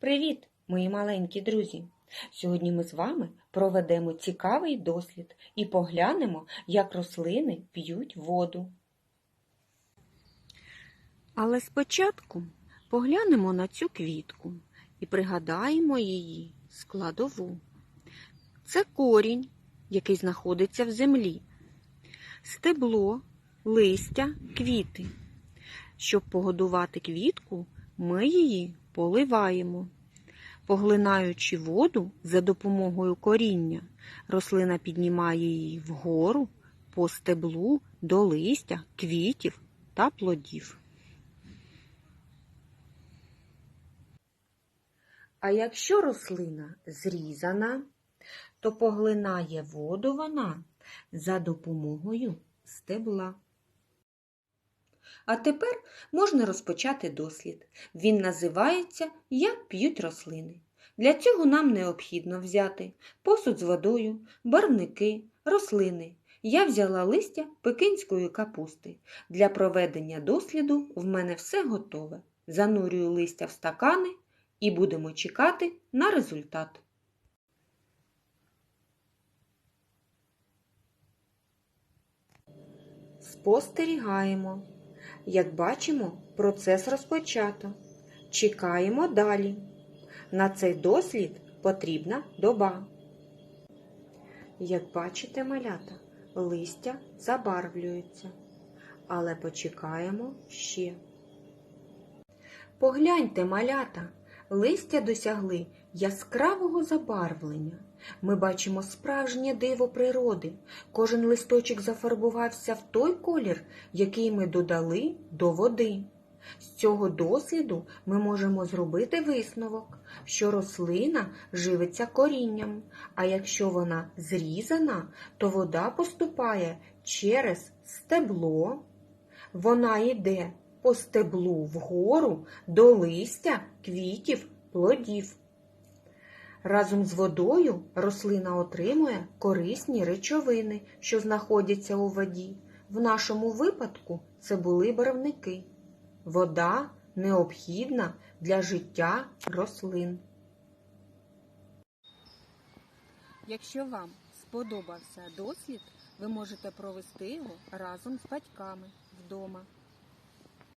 Привіт, мої маленькі друзі! Сьогодні ми з вами проведемо цікавий дослід і поглянемо, як рослини п'ють воду. Але спочатку поглянемо на цю квітку і пригадаємо її складову. Це корінь, який знаходиться в землі, стебло, листя, квіти. Щоб погодувати квітку, ми її поливаємо. Поглинаючи воду за допомогою коріння, рослина піднімає її вгору по стеблу до листя, квітів та плодів. А якщо рослина зрізана, то поглинає воду вона за допомогою стебла. А тепер можна розпочати дослід. Він називається Як п'ють рослини. Для цього нам необхідно взяти посуд з водою, барвники, рослини. Я взяла листя пекинської капусти. Для проведення досліду в мене все готове. Занурюю листя в стакани і будемо чекати на результат. Спостерігаємо. Як бачимо, процес розпочато. Чекаємо далі. На цей дослід потрібна доба. Як бачите, малята, листя забарвлюється. Але почекаємо ще. Погляньте, малята, листя досягли яскравого забарвлення. Ми бачимо справжнє диво природи. Кожен листочок зафарбувався в той колір, який ми додали до води. З цього досліду ми можемо зробити висновок, що рослина живиться корінням, а якщо вона зрізана, то вода поступає через стебло, вона йде по стеблу вгору до листя, квітів, плодів. Разом з водою рослина отримує корисні речовини, що знаходяться у воді. В нашому випадку це були барвники. Вода необхідна для життя рослин. Якщо вам сподобався дослід, ви можете провести його разом з батьками вдома.